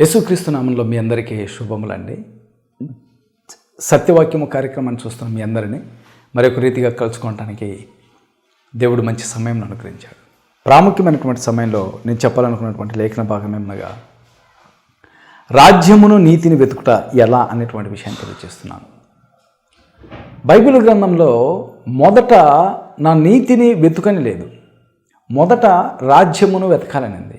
యేసుక్రీస్తు నామంలో మీ అందరికీ శుభములండి. సత్యవాక్యము కార్యక్రమాన్ని చూస్తున్న మీ అందరినీ మరొక రీతిగా కలుసుకోవటానికి దేవుడు మంచి సమయం అనుగ్రహించాడు. ప్రాముఖ్యమైనటువంటి సమయంలో నేను చెప్పాలనుకున్నటువంటి లేఖన భాగం ఏమనగా రాజ్యమును నీతిని వెతుకుట ఎలా అనేటువంటి విషయాన్ని తెలియజేస్తున్నాను. బైబిల్ గ్రంథంలో మొదట నా నీతిని వెతుకని లేదు మొదట రాజ్యమును వెతకాలనింది.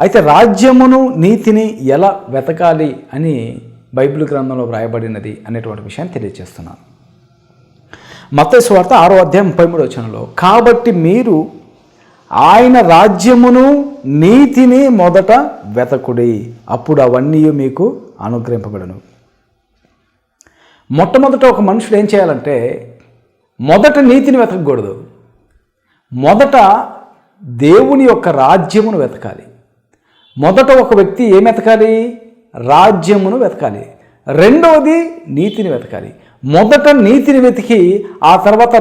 అయితే రాజ్యమును నీతిని ఎలా వెతకాలి అని బైబిల్ గ్రంథంలో వ్రాయబడినది అనేటువంటి విషయాన్ని తెలియజేస్తున్నాను మత్తయి స్వార్థ ఆరో అధ్యాయం ముప్పై మూడు వచనంలో కాబట్టి మీరు ఆయన రాజ్యమును నీతిని మొదట వెతకుడి అప్పుడు అవన్నీ మీకు అనుగ్రహింపబడను. మొట్టమొదట ఒక మనుషుడు ఏం చేయాలంటే మొదట నీతిని వెతకకూడదు. మొదట దేవుని యొక్క రాజ్యమును వెతకాలి. మొదట ఒక వ్యక్తి ఏం వెతకాలి? రాజ్యమును వెతకాలి. రెండవది నీతిని వెతకాలి. మొదట నీతిని వెతికి ఆ తర్వాత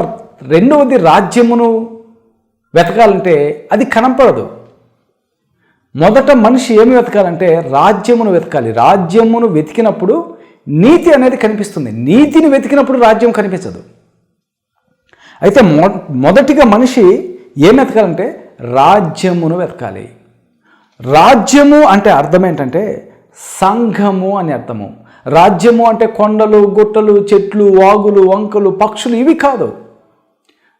రెండవది రాజ్యమును వెతకాలంటే అది కనపడదు మొదట మనిషి ఏమి వెతకాలంటే రాజ్యమును వెతకాలి. రాజ్యమును వెతికినప్పుడు నీతి అనేది కనిపిస్తుంది. నీతిని వెతికినప్పుడు రాజ్యం కనిపించదు. అయితే మొ మొదటిగా మనిషి ఏం వెతకాలంటే రాజ్యమును వెతకాలి. రాజ్యము అంటే అర్థం ఏంటంటే సంఘము అని అర్థము. రాజ్యము అంటే కొండలు గుట్టలు చెట్లు వాగులు వంకలు పక్షులు ఇవి కాదు.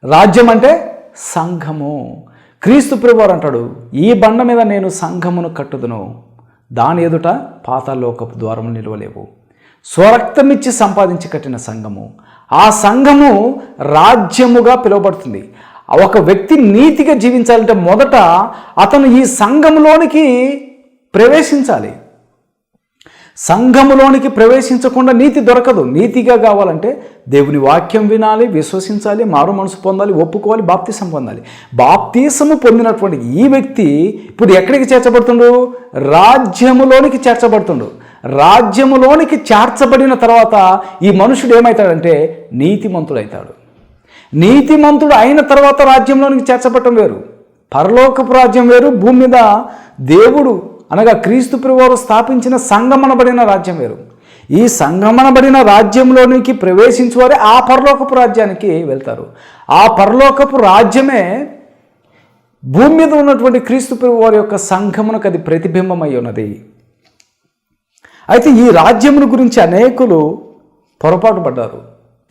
రాజ్యం అంటే సంఘము. క్రీస్తు ప్రభువారు అంటాడు ఈ బండ మీద నేను సంఘమును కట్టుదును. దాని ఎదుట పాతాలోకపు ద్వారము నిలవలేవు. స్వరక్తమిచ్చి సంపాదించి కట్టిన సంఘము. ఆ సంఘము రాజ్యముగా పిలువబడుతుంది. ఒక వ్యక్తి నీతిగా జీవించాలంటే మొదట అతను ఈ సంఘములోనికి ప్రవేశించాలి. సంఘములోనికి ప్రవేశించకుండా నీతి దొరకదు. నీతిగా కావాలంటే దేవుని వాక్యం వినాలి విశ్వసించాలి మారు మనసు పొందాలి ఒప్పుకోవాలి బాప్తీసం పొందాలి. బాప్తీసము పొందినటువంటి ఈ వ్యక్తి ఇప్పుడు ఎక్కడికి చేర్చబడుతుండు? రాజ్యములోనికి చేర్చబడుతుండు. రాజ్యములోనికి చేర్చబడిన తర్వాత ఈ మనుషుడు ఏమవుతాడంటే నీతిమంతుడవుతాడు నీతిమంతుడు అయిన తర్వాత రాజ్యంలోనికి చేర్చబట్టం వేరు. పరలోకపు రాజ్యం వేరు భూమి మీద దేవుడు అనగా క్రీస్తు ప్రభువారు స్థాపించిన సంగమనబడిన రాజ్యం వేరు. ఈ సంగమనబడిన రాజ్యంలోనికి ప్రవేశించువారే ఆ పరలోకపు రాజ్యానికి వెళ్తారు. ఆ పరలోకపు రాజ్యమే భూమి మీద ఉన్నటువంటి క్రీస్తు ప్రభువారి యొక్క సంఘమునకు అది ప్రతిబింబమై ఉన్నది. అయితే ఈ రాజ్యమును గురించి అనేకులు పొరపాటు పడ్డారు.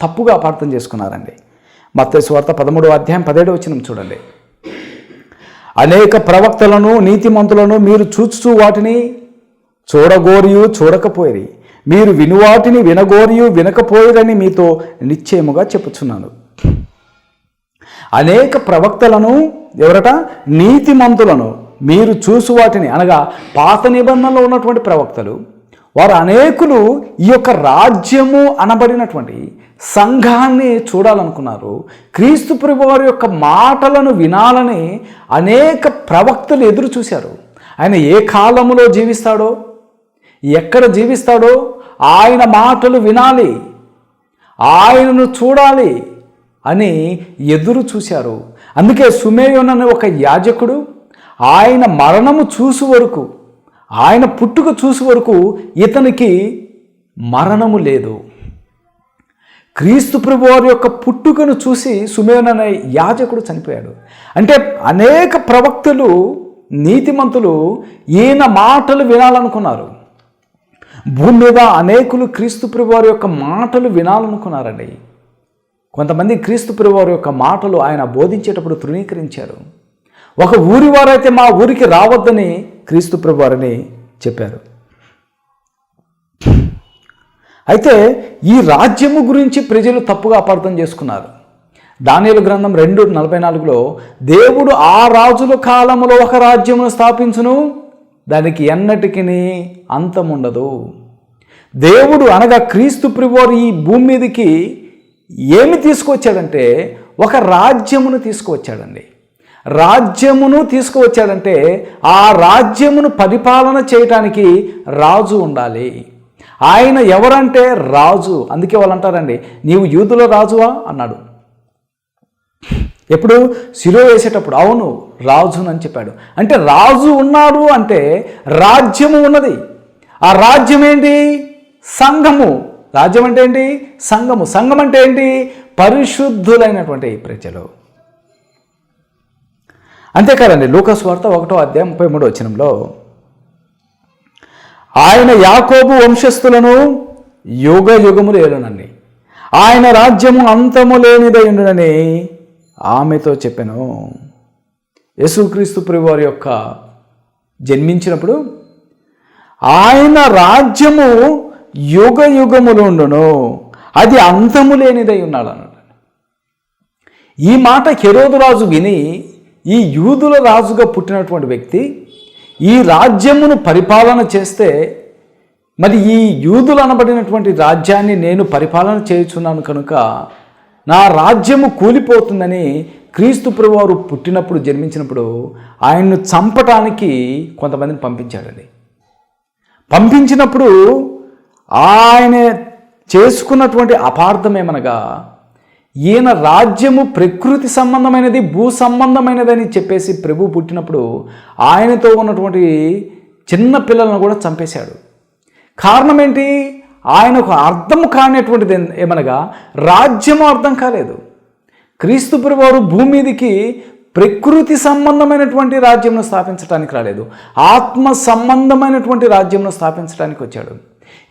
తప్పుగా అపార్థం చేసుకున్నారండి. మత్స్య వార్త పదమూడవ అధ్యాయం పదిహేడు వచ్చిన చూడండి. అనేక ప్రవక్తలను నీతిమంతులను మీరు చూచుచూ వాటిని చూడగోరియు చూడకపోయిరి. మీరు వినువాటిని వినగోరియు వినకపోయిరని మీతో నిశ్చయముగా చెప్పుచున్నాను. అనేక ప్రవక్తలను ఎవరట? నీతిమంతులను మీరు చూసు వాటిని అనగా పాత నిబంధనలో ఉన్నటువంటి ప్రవక్తలు వారు అనేకులు ఈ యొక్క రాజ్యము అనబడినటువంటి సంఘాన్ని చూడాలనుకున్నారు. క్రీస్తు ప్రభు వారి యొక్క మాటలను వినాలని అనేక ప్రవక్తలు ఎదురు చూశారు. ఆయన ఏ కాలములో జీవిస్తాడో ఎక్కడ జీవిస్తాడో ఆయన మాటలు వినాలి ఆయనను చూడాలి అని ఎదురు చూశారు. అందుకే సుమేయోన్ అనే ఒక యాజకుడు ఆయన మరణము చూసు వరకు ఆయన పుట్టుక చూసు వరకు ఇతనికి మరణము లేదు. క్రీస్తు ప్రభు వారి యొక్క పుట్టుకను చూసి సుమేన్ అనే యాజకుడు చనిపోయాడు. అంటే అనేక ప్రవక్తలు నీతిమంతులు ఈయన మాటలు వినాలనుకున్నారు. భూమి మీద అనేకులు క్రీస్తు వారి యొక్క మాటలు వినాలనుకున్నారండి. కొంతమంది క్రీస్తు వారి యొక్క మాటలు ఆయన బోధించేటప్పుడు తృణీకరించారు. ఒక ఊరి వారైతే మా ఊరికి రావద్దని క్రీస్తు ప్రభు వారని చెప్పారు. అయితే ఈ రాజ్యము గురించి ప్రజలు తప్పుగా అపార్థం చేసుకున్నారు. దానియలు గ్రంథం రెండు నలభై నాలుగులో దేవుడు ఆ రాజుల కాలంలో ఒక రాజ్యమును స్థాపించును దానికి ఎన్నటికి అంతముండదు దేవుడు అనగా క్రీస్తు ప్రివోరు ఈ భూమి మీదకి ఏమి తీసుకొచ్చాడంటే ఒక రాజ్యమును తీసుకువచ్చాడండి రాజ్యమును తీసుకువచ్చాడంటే ఆ రాజ్యమును పరిపాలన చేయటానికి రాజు ఉండాలి. ఆయన ఎవరంటే రాజు. అందుకే వాళ్ళు అంటారండి నీవు యూదుల రాజువా? అన్నాడు. ఎప్పుడు? శిలో వేసేటప్పుడు. అవును రాజునని చెప్పాడు. అంటే రాజు ఉన్నాడు అంటే రాజ్యము ఉన్నది. ఆ రాజ్యం ఏంటి సంఘము. రాజ్యం అంటే ఏంటి? సంఘము. సంఘం అంటే ఏంటి? పరిశుద్ధులైనటువంటి ప్రజలు. అంతేకాదండి లూకస్ వార్త ఒకటో అధ్యాయం ముప్పై మూడో వచనంలో ఆయన యాకోబు వంశస్థులను యుగ యుగములు ఏలునని ఆయన రాజ్యము అంతము లేనిదైండునని ఆమెతో చెప్పాను. యేసుక్రీస్తు వారి యొక్క జన్మించినప్పుడు ఆయన రాజ్యము యుగ యుగములుండును అది అంతము లేనిదై ఉన్నాడు అన్నాడు ఈ మాట హెరోదు రాజు విని ఈ యూదుల రాజుగా పుట్టినటువంటి వ్యక్తి ఈ రాజ్యమును పరిపాలన చేస్తే మరి ఈ యూదులు అనబడినటువంటి రాజ్యాన్ని నేను పరిపాలన చేయుచున్నాను కనుక నా రాజ్యము కూలిపోతుందని క్రీస్తు ప్రభువారు పుట్టినప్పుడు జన్మించినప్పుడు ఆయన్ను చంపటానికి కొంతమందిని పంపించాడండి. పంపించినప్పుడు ఆయన చేసుకున్నటువంటి అపార్థం ఏమనగా ఈయన రాజ్యము ప్రకృతి సంబంధమైనది భూ సంబంధమైనదని చెప్పేసి ప్రభు పుట్టినప్పుడు ఆయనతో ఉన్నటువంటి చిన్న పిల్లలను కూడా చంపేశాడు. కారణం ఏంటి ఆయనకు అర్థం కానిటువంటిది ఏమనగా రాజ్యము అర్థం కాలేదు. క్రీస్తు వారు భూమి మీదకి ప్రకృతి సంబంధమైనటువంటి రాజ్యంను స్థాపించడానికి రాలేదు. ఆత్మ సంబంధమైనటువంటి రాజ్యంను స్థాపించడానికి వచ్చాడు.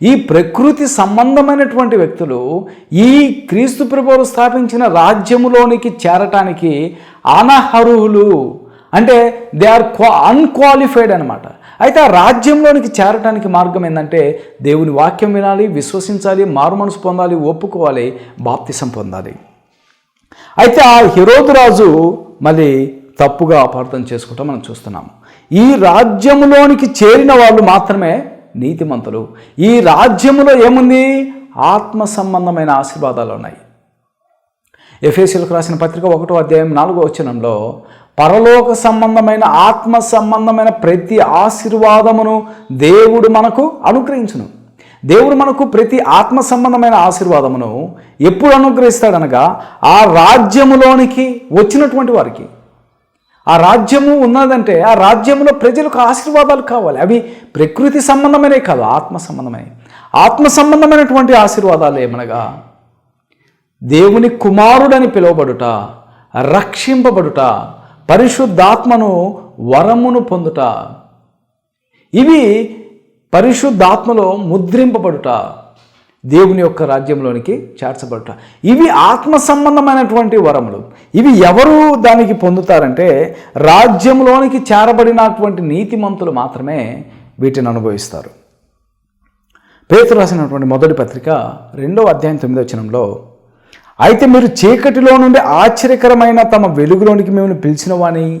ఈ ప్రకృతి సంబంధమైనటువంటి వ్యక్తులు ఈ క్రీస్తు ప్రభువు స్థాపించిన రాజ్యములోనికి చేరటానికి అనర్హులు. అంటే దే ఆర్ క్వా అన్క్వాలిఫైడ్ అనమాట అయితే ఆ రాజ్యంలోనికి చేరటానికి మార్గం ఏంటంటే దేవుని వాక్యం వినాలి విశ్వసించాలి మారుమనసు పొందాలి ఒప్పుకోవాలి బాప్తిసం పొందాలి. అయితే ఆ హిరోదు రాజు మళ్ళీ తప్పుగా అపార్థం చేసుకోవటం మనం చూస్తున్నాము. ఈ రాజ్యంలోనికి చేరిన వాళ్ళు మాత్రమే నీతిమంతులు. ఈ రాజ్యములో ఏముంది? ఆత్మ సంబంధమైన ఆశీర్వాదాలు ఉన్నాయి. ఎఫ్ఎస్ఎల్కు రాసిన పత్రిక ఒకటో అధ్యాయం నాలుగో వచనంలో పరలోక సంబంధమైన ఆత్మ సంబంధమైన ప్రతి ఆశీర్వాదమును దేవుడు మనకు అనుగ్రహించును. దేవుడు మనకు ప్రతి ఆత్మ సంబంధమైన ఆశీర్వాదమును ఎప్పుడు అనుగ్రహిస్తాడనగా ఆ రాజ్యములోనికి వచ్చినటువంటి వారికి. ఆ రాజ్యము ఉన్నదంటే ఆ రాజ్యంలో ప్రజలకు ఆశీర్వాదాలు కావాలి. అవి ప్రకృతి సంబంధమైనవి కాదు ఆత్మ సంబంధమైనవి. ఆత్మ సంబంధమైనటువంటి ఆశీర్వాదాలు ఏమనగా? దేవుని కుమారుడని పిలువబడుట రక్షింపబడుట పరిశుద్ధాత్మను వరమును పొందుట. ఇవి పరిశుద్ధాత్మలో ముద్రింపబడుట. దేవుని యొక్క రాజ్యంలోనికి చేర్చబడట. ఇవి ఆత్మ సంబంధమైనటువంటి వరములు. ఇవి ఎవరు దానికి పొందుతారంటే రాజ్యంలోనికి చేరబడినటువంటి నీతిమంతులు మాత్రమే వీటిని అనుభవిస్తారు. పేతు రాసినటువంటి మొదటి పత్రిక రెండవ అధ్యాయం తొమ్మిది వచనంలో అయితే మీరు చీకటిలో నుండి ఆశ్చర్యకరమైన తమ వెలుగులోనికి మేము పిలిచిన వాణి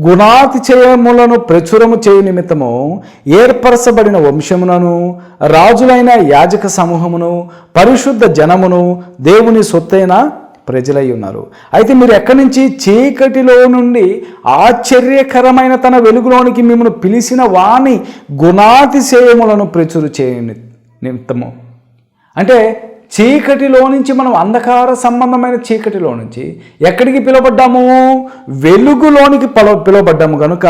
గుణాతిచయములను ప్రచురము చేయు నిమిత్తము ఏర్పరచబడిన వంశమునను రాజులైన యాజక సమూహమును పరిశుద్ధ జనమును దేవుని సొత్తైన ప్రజలై ఉన్నారు. అయితే మీరు ఎక్కడి నుంచి? చీకటిలో నుండి. ఆశ్చర్యకరమైన తన వెలుగులోనికి మిమ్మల్ని పిలిచిన వాణి గుణాతిశయములను ప్రచుర చేయ నిమిత్తము. అంటే చీకటిలో నుంచి మనం అంధకార సంబంధమైన చీకటిలో నుంచి ఎక్కడికి పిలువబడ్డాము? వెలుగులోనికి పిల పిలువబడ్డాము కనుక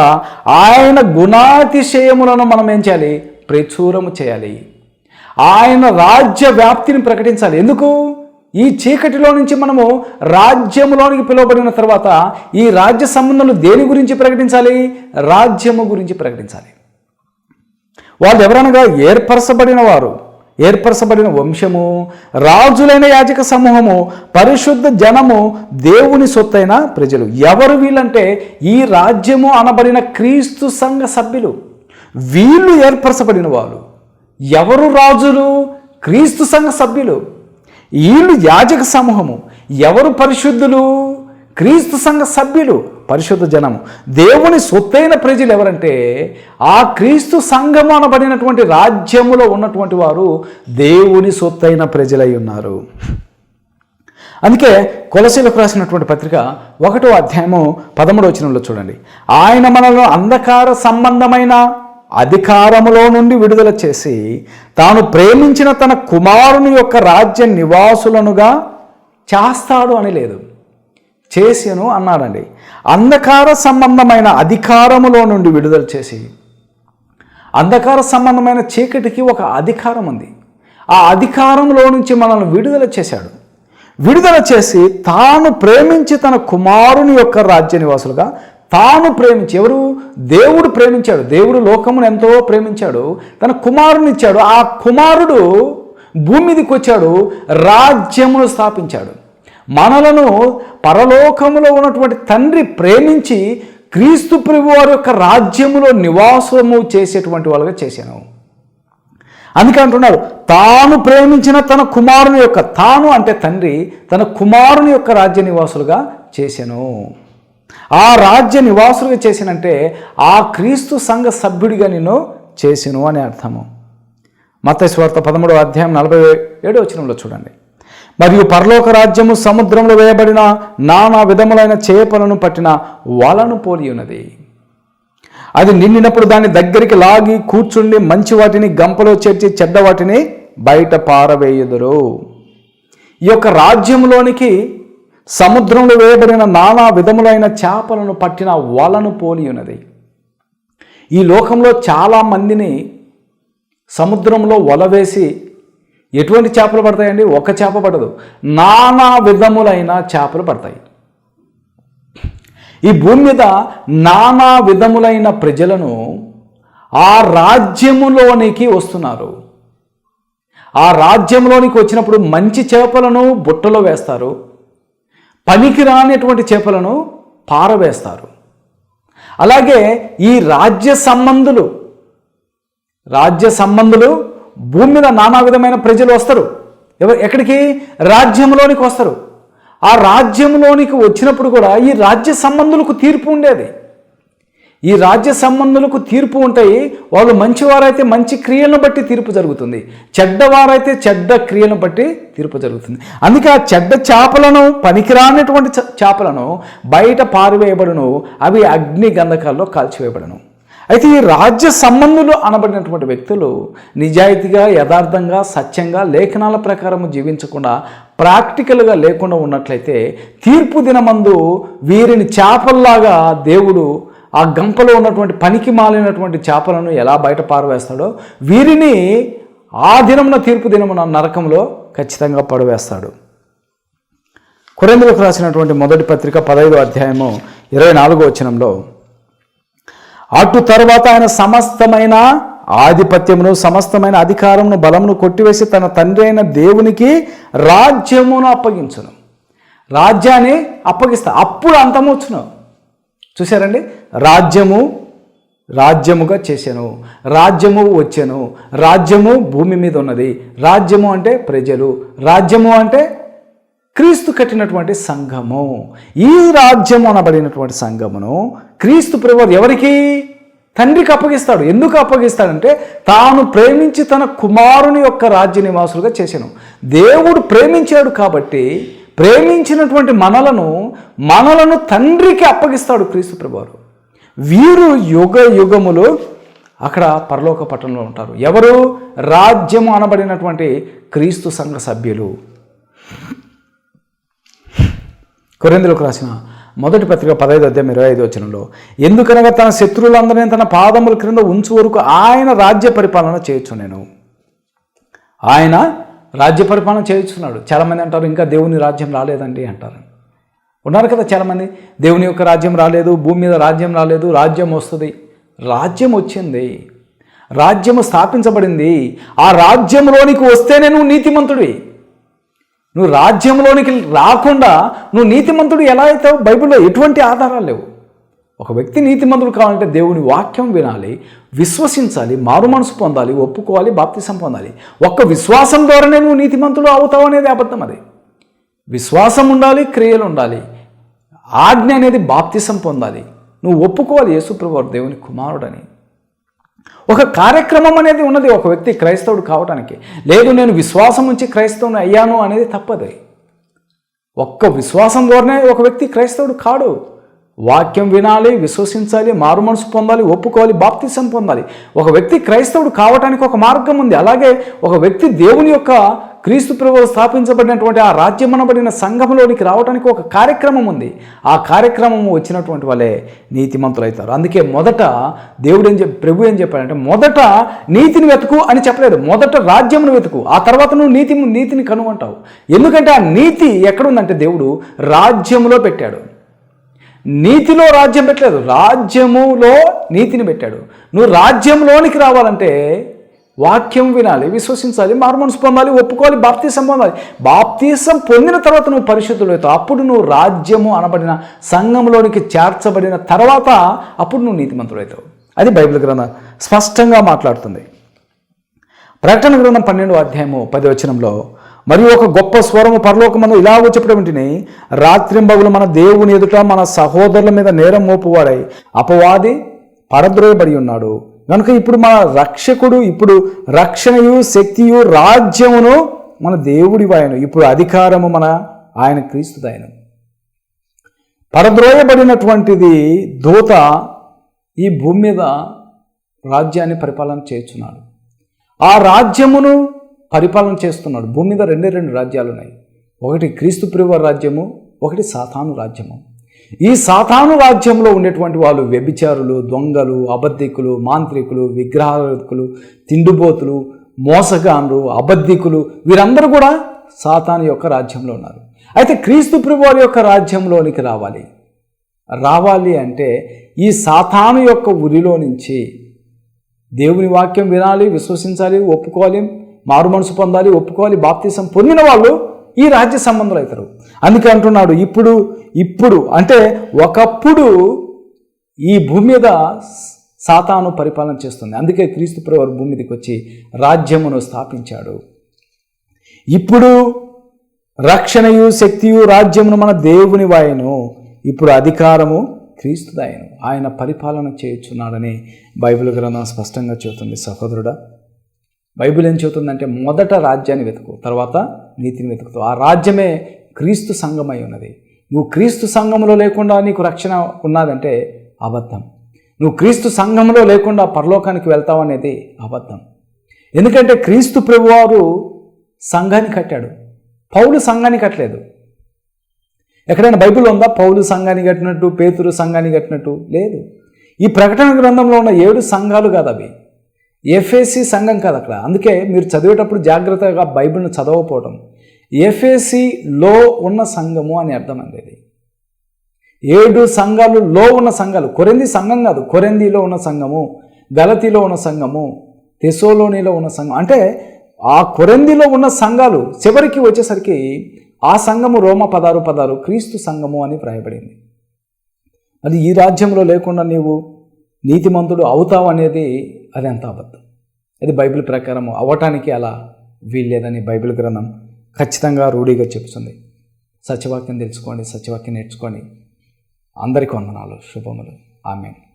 ఆయన గుణాతిశయములను మనం ఏం చేయాలి? ప్రచురము చేయాలి. ఆయన రాజ్య వ్యాప్తిని ప్రకటించాలి. ఎందుకు? ఈ చీకటిలో నుంచి మనము రాజ్యములోనికి పిలువబడిన తర్వాత ఈ రాజ్య సంబంధంలో దేని గురించి ప్రకటించాలి? రాజ్యము గురించి ప్రకటించాలి. వాళ్ళు ఎవరనగా ఏర్పరచబడిన వారు. ఏర్పరచబడిన వంశము రాజులైన యాజక సమూహము పరిశుద్ధ జనము దేవుని సొత్తైన ప్రజలు. ఎవరు వీళ్ళంటే ఈ రాజ్యము అనబడిన క్రీస్తు సంఘ సభ్యులు. వీళ్ళు ఏర్పరచబడిన వాళ్ళు. ఎవరు రాజులు? క్రీస్తు సంఘ సభ్యులు. వీళ్ళు యాజక సమూహము. ఎవరు పరిశుద్ధులు? క్రీస్తు సంఘ సభ్యులు. పరిశుద్ధ జనం దేవుని సొత్తైన ప్రజలు ఎవరంటే ఆ క్రీస్తు సంఘమనబడినటువంటి రాజ్యములో ఉన్నటువంటి వారు దేవుని సొత్తైన ప్రజలై ఉన్నారు. అందుకే కొలసీలకు రాసినటువంటి పత్రిక ఒకటో అధ్యాయము పదమూడు వచనంలో చూడండి. ఆయన మనలో అంధకార సంబంధమైన అధికారములో నుండి విడుదల చేసి తాను ప్రేమించిన తన కుమారుని యొక్క రాజ్య నివాసులనుగా చేస్తాడు అని లేదు. చేసెను అన్నాడండి. అంధకార సంబంధమైన అధికారములో నుండి విడుదల చేసి అంధకార సంబంధమైన చీకటికి ఒక అధికారం ఉంది. ఆ అధికారంలో నుంచి మనల్ని విడుదల చేశాడు. విడుదల చేసి తాను ప్రేమించి తన కుమారుని యొక్క రాజ్య నివాసులుగా తాను ప్రేమించి ఎవరు? దేవుడు ప్రేమించాడు. దేవుడు లోకమును ఎంతో ప్రేమించాడు. తన కుమారుని ఇచ్చాడు. ఆ కుమారుడు భూమి మీదకి వచ్చాడు రాజ్యమును స్థాపించాడు. మనలను పరలోకములో ఉన్నటువంటి తండ్రి ప్రేమించి క్రీస్తు ప్రభు వారి యొక్క రాజ్యములో నివాసము చేసేటువంటి వాళ్ళగా చేశాను. అందుకే అంటున్నారు తాను ప్రేమించిన తన కుమారుని యొక్క తాను అంటే తండ్రి తన కుమారుని యొక్క రాజ్య నివాసులుగా చేశాను. ఆ రాజ్య నివాసులుగా చేసినంటే ఆ క్రీస్తు సంఘ సభ్యుడిగా నేను చేసిను అని అర్థము. మతస్వార్త పదమూడవ అధ్యాయం నలభై ఏడో వచనంలో చూడండి. మరియు పరలోక రాజ్యము సముద్రంలో వేయబడిన నానా విధములైన చేపలను పట్టిన వలను పోలి ఉన్నది. అది నిండినప్పుడు దాని దగ్గరికి లాగి కూర్చుండి మంచి వాటిని గంపలో చేర్చి చెడ్డ వాటిని బయట పారవేయుదురు. ఈ యొక్క రాజ్యంలోనికి సముద్రంలో వేయబడిన నానా విధములైన చేపలను పట్టిన వలను పోలి ఉన్నది. ఈ లోకంలో చాలా మందిని సముద్రంలో వల వేసి ఎటువంటి చేపలు పడతాయండి? ఒక చేప పడదు. నానా విధములైన చేపలు పడతాయి. ఈ భూమి మీద నానా విధములైన ప్రజలను ఆ రాజ్యములోనికి వస్తున్నారు. ఆ రాజ్యంలోనికి వచ్చినప్పుడు మంచి చేపలను బుట్టలో వేస్తారు. పనికి రానటువంటి చేపలను పారవేస్తారు. అలాగే ఈ రాజ్య సంబంధులు రాజ్య సంబంధులు భూమి మీద నానా విధమైన ప్రజలు వస్తారు. ఎవరు ఎక్కడికి? రాజ్యంలోనికి వస్తారు. ఆ రాజ్యంలోనికి వచ్చినప్పుడు కూడా ఈ రాజ్య సంబంధులకు తీర్పు ఉండేది. ఈ రాజ్య సంబంధులకు తీర్పు ఉంటాయి. వాళ్ళు మంచివారైతే మంచి క్రియలను బట్టి తీర్పు జరుగుతుంది. చెడ్డవారైతే చెడ్డ క్రియలను బట్టి తీర్పు జరుగుతుంది. అందుకే ఆ చెడ్డ చేపలను పనికిరానటువంటి చేపలను బయట పారివేయబడును. అవి అగ్ని గంధకాల్లో కాల్చివేయబడను. అయితే ఈ రాజ్య సంబంధులు అనబడినటువంటి వ్యక్తులు నిజాయితీగా యథార్థంగా సత్యంగా లేఖనాల ప్రకారం జీవించకుండా ప్రాక్టికల్గా లేకుండా ఉన్నట్లయితే తీర్పు దినమందు వీరిని చేపల్లాగా దేవుడు ఆ గంపలో ఉన్నటువంటి పనికి మాలినటువంటి చేపలను ఎలా బయట పారవేస్తాడో వీరిని ఆ దినమున తీర్పు దినమున నరకంలో ఖచ్చితంగా పడవేస్తాడు. కొరెందులకు రాసినటువంటి మొదటి పత్రిక పదహైదు అధ్యాయము ఇరవై నాలుగో వచనంలో అటు తర్వాత ఆయన సమస్తమైన ఆధిపత్యమును సమస్తమైన అధికారమును బలమును కొట్టివేసి తన తండ్రి అయిన దేవునికి రాజ్యమును అప్పగించను. రాజ్యాన్ని అప్పగిస్తా. అప్పుడు అంతమొచ్చును చూశారండి? రాజ్యము రాజ్యముగా చేశాను రాజ్యము వచ్చాను. రాజ్యము భూమి మీద ఉన్నది. రాజ్యము అంటే ప్రజలు. రాజ్యము అంటే క్రీస్తు కట్టినటువంటి సంఘము ఈ రాజ్యము అనబడినటువంటి సంఘమును క్రీస్తు ప్రభువారు ఎవరికి? తండ్రికి అప్పగిస్తాడు. ఎందుకు అప్పగిస్తాడంటే తాను ప్రేమించి తన కుమారుని యొక్క రాజ్య నివాసులుగా చేశాను. దేవుడు ప్రేమించాడు కాబట్టి ప్రేమించినటువంటి మనలను మనలను తండ్రికి అప్పగిస్తాడు క్రీస్తు ప్రభువారు. వీరు యుగ యుగములు అక్కడ పరలోక పట్టణంలో ఉంటారు. ఎవరు? రాజ్యము అనబడినటువంటి క్రీస్తు సంఘ సభ్యులు. కొరిందులకు రాసిన మొదటి పత్రిక పదహైదు అధ్యాయం ఇరవై ఐదు వచనంలో ఎందుకనగా తన శత్రువులందరినీ తన పాదముల క్రింద ఉంచు వరకు ఆయన రాజ్య పరిపాలన చేయొచ్చు నేను ఆయన రాజ్య పరిపాలన చేయించున్నాడు. చాలామంది అంటారు ఇంకా దేవుని రాజ్యం రాలేదండి అంటారు. ఉన్నారు కదా చాలామంది దేవుని యొక్క రాజ్యం రాలేదు భూమి మీద రాజ్యం రాలేదు రాజ్యం వస్తుంది. రాజ్యం వచ్చింది. రాజ్యము స్థాపించబడింది. ఆ రాజ్యంలోనికి వస్తేనే నువ్వు నీతిమంతుడివి. నువ్వు రాజ్యంలోనికి రాకుండా నువ్వు నీతిమంతుడు ఎలా అవుతావు? బైబిల్లో ఎటువంటి ఆధారాలు లేవు. ఒక వ్యక్తి నీతిమంతుడు కావాలంటే దేవుని వాక్యం వినాలి విశ్వసించాలి మారు మనసు పొందాలి ఒప్పుకోవాలి బాప్తిసం పొందాలి. ఒక్క విశ్వాసం ద్వారానే నువ్వు నీతిమంతుడు అవుతావు అనేది అబద్ధం అది. విశ్వాసం ఉండాలి క్రియలు ఉండాలి. ఆజ్ఞ అనేది బాప్తిసం పొందాలి. నువ్వు ఒప్పుకోవాలి యేసుప్రభు దేవుని కుమారుడని. ఒక కార్యక్రమం అనేది ఉన్నది ఒక వ్యక్తి క్రైస్తవుడు కావడానికి లేదు నేను విశ్వాసం ఉంచి క్రైస్తవుని అయ్యాను అనేది తప్పది. ఒక్క విశ్వాసం ద్వారానే ఒక వ్యక్తి క్రైస్తవుడు కాడు. వాక్యం వినాలి విశ్వసించాలి మారు మనసు పొందాలి ఒప్పుకోవాలి బాప్తిసం పొందాలి. ఒక వ్యక్తి క్రైస్తవుడు కావటానికి ఒక మార్గం ఉంది. అలాగే ఒక వ్యక్తి దేవుని యొక్క క్రీస్తు ప్రభు స్థాపించబడినటువంటి ఆ రాజ్యమనబడిన సంఘంలోనికి రావడానికి ఒక కార్యక్రమం ఉంది. ఆ కార్యక్రమం వచ్చినటువంటి వాళ్ళే నీతిమంతులవుతారు అందుకే మొదట దేవుడు ఏం చెప్పి ప్రభు ఏం చెప్పాడంటే మొదట నీతిని వెతుకు అని చెప్పలేదు. మొదట రాజ్యమును వెతుకు. ఆ తర్వాత నువ్వు నీతి నీతిని కనుగొంటావు ఎందుకంటే ఆ నీతి ఎక్కడుందంటే దేవుడు రాజ్యములో పెట్టాడు. నీతిలో రాజ్యం పెట్టలేదు. రాజ్యములో నీతిని పెట్టాడు. నువ్వు రాజ్యంలోనికి రావాలంటే వాక్యం వినాలి విశ్వసించాలి మారుమనసు పొందాలి ఒప్పుకోవాలి బాప్తీసం పొందాలి. బాప్తీసం పొందిన తర్వాత నువ్వు పరిశుద్ధులవుతావు అప్పుడు నువ్వు రాజ్యము అనబడిన సంఘంలోనికి చేర్చబడిన తర్వాత అప్పుడు నువ్వు నీతిమంతుడవుతావు అది బైబిల్ గ్రంథం స్పష్టంగా మాట్లాడుతుంది. ప్రకటన గ్రంథం పన్నెండు అధ్యాయము పది వచనంలో మరియు ఒక గొప్ప స్వరము పరలోకమందు ఇలాగ చెప్పడం వింటిని రాత్రింబగులు మన దేవుని ఎదుట మన సహోదరుల మీద నేరం మోపువాడై అపవాది పరద్రోయబడి ఉన్నాడు. కనుక ఇప్పుడు మన రక్షకుడు ఇప్పుడు రక్షణయు శక్తియు రాజ్యమును మన దేవుడి వాయను ఇప్పుడు అధికారము మన ఆయన క్రీస్తుదాయన పరద్రోయబడినటువంటిది దూత ఈ భూమి మీద రాజ్యాన్ని పరిపాలన చేస్తున్నాడు. ఆ రాజ్యమును పరిపాలన చేస్తున్నాడు. భూమి మీద రెండే రెండు రాజ్యాలు ఉన్నాయి ఒకటి క్రీస్తు ప్రివ రాజ్యము ఒకటి సాతాను రాజ్యము. ఈ సాతాను రాజ్యంలో ఉండేటువంటి వాళ్ళు వ్యభిచారులు దొంగలు అబద్ధికులు మాంత్రికులు విగ్రహకులు తిండిబోతులు మోసగాన్లు అబద్ధికులు వీరందరూ కూడా సాతాను యొక్క రాజ్యంలో ఉన్నారు. అయితే క్రీస్తు ప్రభువారి యొక్క రాజ్యంలోనికి రావాలి. రావాలి అంటే ఈ సాతాను యొక్క ఉరిలో నుంచి దేవుని వాక్యం వినాలి విశ్వసించాలి ఒప్పుకోవాలి మారు మనసు పొందాలి ఒప్పుకోవాలి బాప్తీసం పొందిన వాళ్ళు ఈ రాజ్య సంబంధులు అవుతారు. అందుకే అంటున్నాడు ఇప్పుడు ఇప్పుడు అంటే ఒకప్పుడు ఈ భూమి మీద సాతాను పరిపాలన చేస్తుంది. అందుకే క్రీస్తు ప్రవర్ భూమి మీదకి వచ్చి రాజ్యమును స్థాపించాడు. ఇప్పుడు రక్షణయు శక్తియు రాజ్యమును మన దేవుని వాయను. ఇప్పుడు అధికారము క్రీస్తుదాయను. ఆయన పరిపాలన చేయుచున్నాడని బైబిల్ గ్రంథం స్పష్టంగా చెబుతుంది. సహోదరుడా బైబిల్ ఏం చెబుతుందంటే మొదట రాజ్యాన్ని వెతుకు తర్వాత నీతిని వెతుకుతావు. ఆ రాజ్యమే క్రీస్తు సంఘమై ఉన్నది. నువ్వు క్రీస్తు సంఘంలో లేకుండా నీకు రక్షణ ఉన్నదంటే అబద్ధం. నువ్వు క్రీస్తు సంఘంలో లేకుండా పరలోకానికి వెళ్తావు అనేది అబద్ధం. ఎందుకంటే క్రీస్తు ప్రభువారు సంఘాన్ని కట్టాడు. పౌలు సంఘాన్ని కట్టలేదు. ఎక్కడైనా బైబిల్ ఉందా? పౌలు సంఘాన్ని కట్టినట్టు పేతురు సంఘాన్ని కట్టినట్టు? లేదు. ఈ ప్రకటన గ్రంథంలో ఉన్న ఏడు సంఘాలు కాదు అవి. ఎఫ్ఏసి సంఘం కాదు అక్కడ. అందుకే మీరు చదివేటప్పుడు జాగ్రత్తగా బైబిల్ను చదవకపోవడం ఎఫ్ఏసిలో ఉన్న సంఘము అని అర్థం అనేది ఏడు సంఘాలు లో ఉన్న సంఘాలు. కొరంది సంఘం కాదు. కొరందిలో ఉన్న సంఘము గలతిలో ఉన్న సంఘము తెసోలోనిలో ఉన్న సంఘం. అంటే ఆ కొరందిలో ఉన్న సంఘాలు చివరికి వచ్చేసరికి ఆ సంఘము రోమ పదారు పదారు క్రీస్తు సంఘము అని వ్రాయబడింది. అది ఈ రాజ్యంలో లేకుండా నీవు నీతిమంతుడు అవుతావు అనేది అది ఎంత అబద్ధం. అది బైబిల్ ప్రకారం అవ్వటానికి అలా వీల్లేదని బైబిల్ గ్రంథం ఖచ్చితంగా రూఢీగా చెప్తుంది. సత్యవాక్యం తెలుసుకోండి సత్యవాక్యం నేర్చుకోండి. అందరికీ వందనాలు శుభములు. ఆమెను.